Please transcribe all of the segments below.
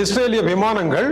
இஸ்ரேலிய விமானங்கள்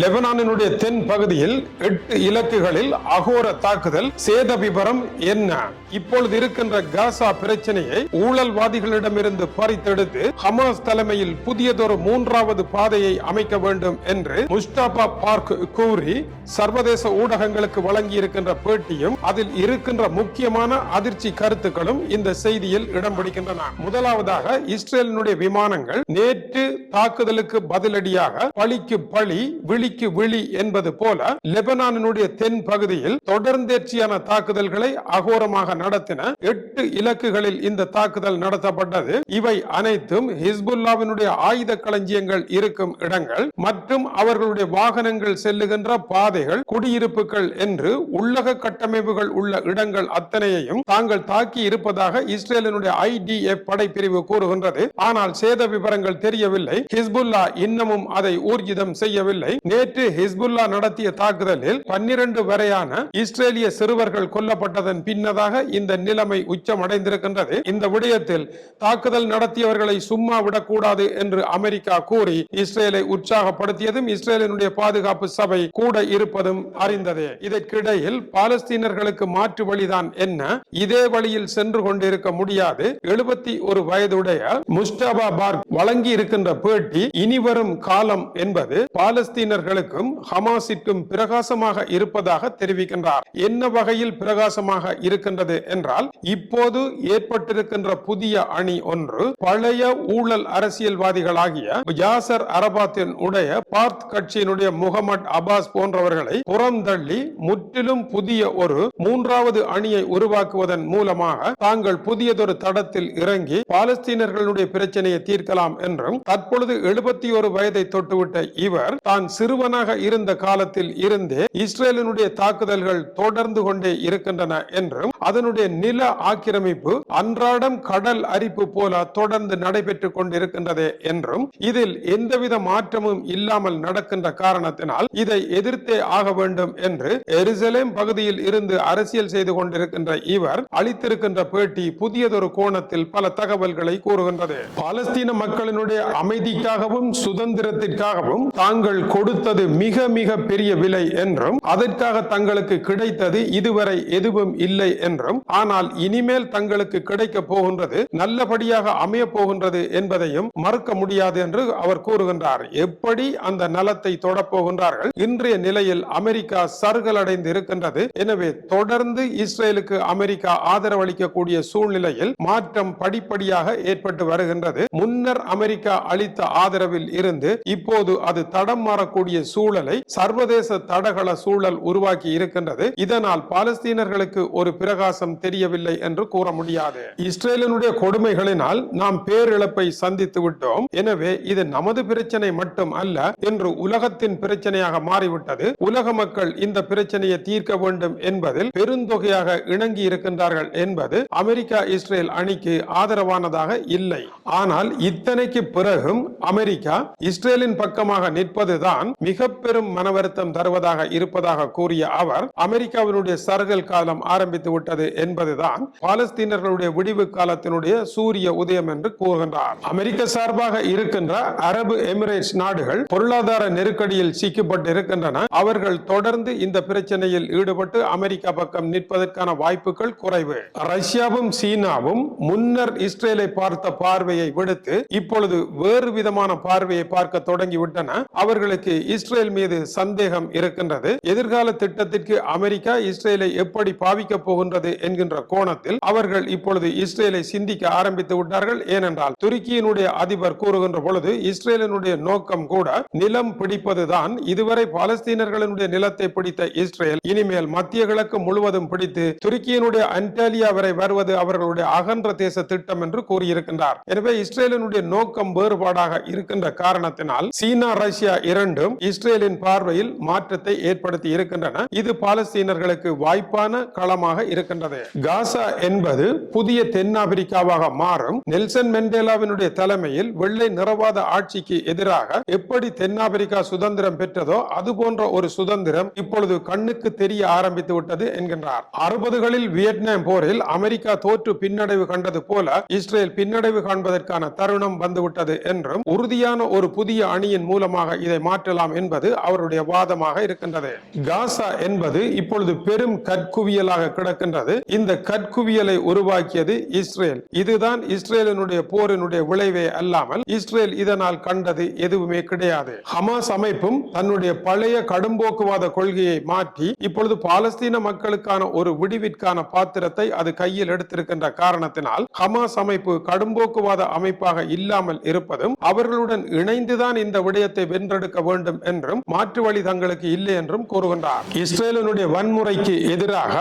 லெபனானினுடைய தென் பகுதியில் எட்டு இலக்குகளில் அகோர தாக்குதல் சேத விபரம் என்ன? இப்பொழுது இருக்கின்ற காசா பிரச்சனையை ஊழல்வாதிகளிடமிருந்து பறித்தெடுத்து ஹமாஸ் தலைமையில் புதியதொரு மூன்றாவது பாதையை அமைக்க வேண்டும் என்று முஸ்டாபா பார்க் கூறி சர்வதேச ஊடகங்களுக்கு வழங்கி இருக்கின்ற பேட்டியும் அதில் இருக்கின்ற முக்கியமான அதிர்ச்சி கருத்துக்களும் இந்த செய்தியில் இடம் பிடிக்கின்றன. முதலாவதாக இஸ்ரேலினுடைய விமானங்கள் நேற்று தாக்குதலுக்கு பதிலடியாக பழிக்கு பழி விழிக்கு விழி என்பது போல லெபனானினுடைய தென் பகுதியில் தொடர்ந்தேர்ச்சியான தாக்குதல்களை அகோரமாக நடத்தின எட்டு இலக்குகளில் இந்த தாக்குதல் நடத்தப்பட்டது. இவை அனைத்தும் ஹிஸ்புல்லாவினுடைய ஆயுத களஞ்சியங்கள் இருக்கும் இடங்கள் மற்றும் அவர்களுடைய வாகனங்கள் செல்லுகின்ற பாதைகள் குடியிருப்புகள் என்று உள்ளக கட்டமைப்புகள் உள்ள இடங்கள் அத்தனையையும் தாங்கள் தாக்கி இருப்பதாக இஸ்ரேலினுடைய ஐடிஎஃப் படைப்பிரிவு கூறுகின்றது. ஆனால் சேத விவரங்கள் தெரியவில்லை. ஹிஸ்புல்லா இன்னமும் அதை ஊர்ஜிதம் செய்யவில்லை. நேற்று ஹிஸ்புல்லா நடத்திய தாக்குதலில் பன்னிரண்டு வரையான இஸ்ரேலிய சிறுவர்கள் கொல்லப்பட்டதன் பின்னதாக இந்த நிலைமை உச்சம் அடைந்திருக்கின்றது இந்த விடயத்தில் தாக்குதல் நடத்தியவர்களை சும்மா விடக்கூடாது என்று அமெரிக்கா கூறி இஸ்ரேலை உற்சாகப்படுத்தியதும் இஸ்ரேலினுடைய பாதுகாப்பு சபை கூட இருப்பதும் அறிந்ததே. இதற்கிடையில் பாலஸ்தீனர்களுக்கு மாற்று வழிதான் என்ன? இதே வழியில் சென்று கொண்டிருக்க முடியாது. எழுபத்தி ஒரு வயதுடைய முஸ்டபா பார்க் வழங்கி இருக்கின்ற பேட்டி இனிவரும் காலம் என்பது பாலஸ்தீனர்களுக்கும் ஹமாஸிற்கும் பிரகாசமாக இருப்பதாக தெரிவிக்கின்றார். என்ன வகையில் பிரகாசமாக இருக்கின்றது என்றால் இப்போது ஏற்பட்டிருக்கின்ற புதிய அணி ஒன்று பழைய ஊழல் அரசியல்வாதிகளாகிய யாசர் அரபாத்தின் உடைய பார்த் கட்சியினுடைய முகமது அபாஸ் போன்றவர்களை புறந்தள்ளி முற்றிலும் புதிய ஒரு மூன்றாவது அணியை உருவாக்குவதன் மூலமாக தாங்கள் புதியதொரு தடத்தில் இறங்கி பாலஸ்தீனர்களுடைய பிரச்சனையை தீர்க்கலாம் என்றும் தற்பொழுது எழுபத்தி ஒரு வயது தொட்டுவிட்ட இவர் தான் சிறுவனாக இருந்த காலத்தில் இருந்தே இஸ்ரேலினுடைய தாக்குதல்கள் தொடர்ந்து கொண்டே இருக்கின்றன என்றும் அதனுடைய நில ஆக்கிரமிப்பு அன்றாடம் கடல் அரிப்பு போல தொடர்ந்து நடைபெற்றுக் கொண்டிருக்கின்றது என்றும் இதில் எந்தவித மாற்றமும் இல்லாமல் நடக்கின்ற காரணத்தினால் இதை எதிர்த்தே ஆக வேண்டும் என்று எருசலேம் பகுதியில் இருந்து அரசியல் செய்து கொண்டிருக்கின்ற இவர் அளித்திருக்கின்ற பேட்டி புதியதொரு கோணத்தில் பல தகவல்களை கூறுகின்றது. பாலஸ்தீன மக்களினுடைய அமைதிக்காகவும் சுதந்திர சுதந்திரத்திற்காகவும் தாங்கள் கொடுத்தது மிக மிக பெரிய விலை என்றும் அதற்காக தங்களுக்கு கிடைத்தது இதுவரை எதுவும் இல்லை என்றும் ஆனால் இனிமேல் தங்களுக்கு கிடைக்க போகின்றது நல்லபடியாக அமைய போகின்றது என்பதையும் மறுக்க முடியாது என்று அவர் கூறுகின்றார். எப்படி அந்த நலத்தை தொடப்போகின்றார்கள் இன்றைய நிலையில் அமெரிக்கா சருகலடைந்து இருக்கின்றது எனவே தொடர்ந்து இஸ்ரேலுக்கு அமெரிக்கா ஆதரவளிக்கக்கூடிய சூழ்நிலையில் மாற்றம் படிப்படியாக ஏற்பட்டு வருகின்றது. முன்னர் அமெரிக்கா அளித்த ஆதரவில் இருந்து இப்போது அது தடம் மாறக்கூடிய சூழலை சர்வதேச தடகள சூழல் உருவாக்கி இருக்கின்றது. இதனால் பாலஸ்தீனர்களுக்கு ஒரு பிரகாசம் தெரியவில்லை என்று கூற முடியாது. இஸ்ரேலினுடைய கொடுமைகளினால் நாம் பேரிழப்பை சந்தித்து விட்டோம். எனவே இது நமது பிரச்சனை மட்டும் அல்ல என்று உலகத்தின் பிரச்சனையாக மாறிவிட்டது. உலக மக்கள் இந்த பிரச்சனையை தீர்க்க வேண்டும் என்பதில் பெருந்தொகையாக இணங்கி இருக்கின்றார்கள் என்பது அமெரிக்கா இஸ்ரேல் அணிக்கு ஆதரவானதாக இல்லை. ஆனால் இத்தனைக்கு பிறகும் அமெரிக்கா இஸ்ரேல் இஸ்ரேலின் பக்கமாக நிற்பதுதான் மிக பெரும் மனவருத்தம் தருவதாக இருப்பதாக கூறிய அவர் அமெரிக்காவினுடைய சருகல் காலம் ஆரம்பித்து விட்டது என்பதுதான் பாலஸ்தீனர்களுடைய விடிவு காலத்தினுடைய சூரிய உதயம் என்று கூறுகின்றார். அமெரிக்க சார்பாக இருக்கின்ற அரபு எமிரேட்ஸ் நாடுகள் பொருளாதார நெருக்கடியில் சிக்கப்பட்டு இருக்கின்றன அவர்கள் தொடர்ந்து இந்த பிரச்சனையில் ஈடுபட்டு அமெரிக்கா பக்கம் நிற்பதற்கான வாய்ப்புகள் குறைவு. ரஷ்யாவும் சீனாவும் முன்னர் இஸ்ரேலை பார்த்த பார்வையை விடுத்து இப்பொழுது வேறு விதமான பார்வையை பார்க்க தொடங்கிவிட்டன அவர்களுக்கு இஸ்ரேல் மீது சந்தேகம் இருக்கின்றது. எதிர்கால திட்டத்திற்கு அமெரிக்கா இஸ்ரேலை எப்படி பாவிக்க போகின்றது என்கின்ற கோணத்தில் அவர்கள் இப்பொழுது இஸ்ரேலை சிந்திக்க ஆரம்பித்து விட்டார்கள். ஏனென்றால் துருக்கியினுடைய அதிபர் கூறுகின்ற பொழுது இஸ்ரேலினுடைய நோக்கம் கூட நிலம் பிடிப்பதுதான். இதுவரை பாலஸ்தீனர்களினுடைய நிலத்தை பிடித்த இஸ்ரேல் இனிமேல் மத்திய கிழக்கு முழுவதும் பிடித்து துருக்கியினுடைய அன்டாலியா வரை வருவது அவர்களுடைய அகன்ற தேச திட்டம் என்று கூறியிருக்கின்றார். எனவே இஸ்ரேலினுடைய நோக்கம் வேறுபாடாக இருக்கின்ற காரணத்தினால் இதனால் சீனா ரஷ்யா இரண்டும் இஸ்ரேலின் பார்வையில் மாற்றத்தை ஏற்படுத்தி இருக்கின்றன. இது பாலஸ்தீனர்களுக்கு வாய்ப்பான களமாக இருக்கின்றது. காசா என்பது புதிய தென்னாப்பிரிக்காவாக மாறும். நெல்சன் மெண்டேலாவினுடைய தலைமையில் வெள்ளை நிறவாத ஆட்சிக்கு எதிராக எப்படி தென்னாப்பிரிக்கா சுதந்திரம் பெற்றதோ அது போன்ற ஒரு சுதந்திரம் இப்பொழுது கண்ணுக்கு தெரிய ஆரம்பித்து விட்டது என்கின்றார். அறுபதுகளில் வியட்நாம் போரில் அமெரிக்கா தோற்று பின்னடைவு கண்டது போல இஸ்ரேல் பின்னடைவு காண்பதற்கான தருணம் வந்துவிட்டது என்றும் உறுதியான ஒரு புதிய அணியின் மூலமாக இதை மாற்றலாம் என்பது அவருடைய வாதமாக இருக்கின்றது. காசா என்பது இப்பொழுது பெரும் கற்குவியலாக கிடக்கின்றது. இந்த கற்குவியலை உருவாக்கியது இஸ்ரேல். இதுதான் இஸ்ரேலினுடைய போரினுடைய விளைவே அல்லாமல் இஸ்ரேல் இதனால் கண்டது எதுவுமே கிடையாது. ஹமாஸ் அமைப்பும் தன்னுடைய பழைய கடும்போக்குவாத கொள்கையை மாற்றி இப்பொழுது பாலஸ்தீன மக்களுக்கான ஒரு விடிவிற்கான பாத்திரத்தை அது கையில் எடுத்திருக்கின்ற காரணத்தினால் ஹமாஸ் அமைப்பு கடும்போக்குவாத அமைப்பாக இல்லாமல் இருப்பதும் அவர்களுடன் இணைந்து இணைந்துதான் இந்த விடயத்தை வென்றெடுக்க வேண்டும் என்றும் மாற்று வழி தங்களுக்கு இல்லை என்றும் கூறுகின்றார். இஸ்ரேலனுடைய வன்முறைக்கு எதிராக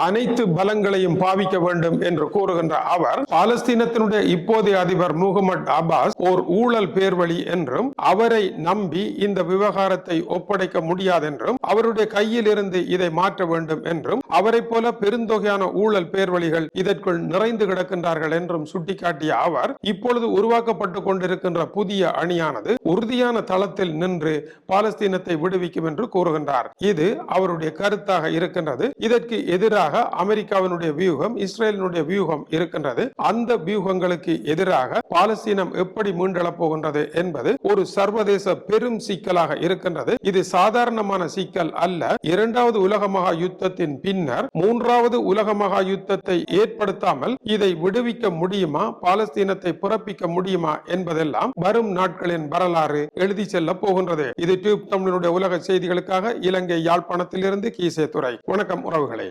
அனைத்து பலங்களையும் பாவிக்க வேண்டும் என்று கூறுகின்ற அவர் பாலஸ்தீனத்தினுடைய இப்போதைய அதிபர் முகமது அப்பாஸ் ஓர் ஊழல் பேர்வழி என்றும் அவரை நம்பி இந்த விவகாரத்தை ஒப்படைக்க முடியாது என்றும் அவருடைய கையில் இருந்து இதை மாற்ற வேண்டும் என்றும் அவரை போல பெருந்தொகையான ஊழல் பேர்வழிகள் இதற்குள் நிறைந்து கிடக்கின்றார்கள் என்றும் சுட்டிக்காட்டிய அவர் இப்பொழுது உருவாக்கப்பட்டு கொண்டிருக்கின்ற புதிய அணியானது உறுதியான தளத்தில் நின்று பாலஸ்தீனத்தை விடுவிக்கும் என்று கூறுகின்றார். இது அவருடைய கருத்தாக இருக்கின்றது. இதற்கு எதிராக அமெரிக்காவினுடைய வியூகம் இஸ்ரேலினுடைய வியூகம் இருக்கின்றது. அந்த வியூகங்களுக்கு எதிராக பாலஸ்தீனம் எப்படி மீண்டெழப் போகின்றது என்பது ஒரு சர்வதேச பெரும் சிக்கலாக இருக்கின்றது. இது சாதாரணமான சிக்கல் அல்ல. இரண்டாவது உலக மகா யுத்தத்தின் பின்னர் மூன்றாவது உலக மகா யுத்தத்தை ஏற்படுத்தாமல் இதை விடுவிக்க முடியுமா? பாலஸ்தீனத்தை பிறப்பிக்க முடியுமா? என்பதெல்லாம் வரும் நாட்களின் வரலாறு வரலாறு எழுதி செல்ல போகின்றது. இது டியூப் தமிழனுடைய உலக செய்திகளுக்காக இலங்கை யாழ்ப்பாணத்திலிருந்து கீசே துறை வணக்கம் உறவுகளே.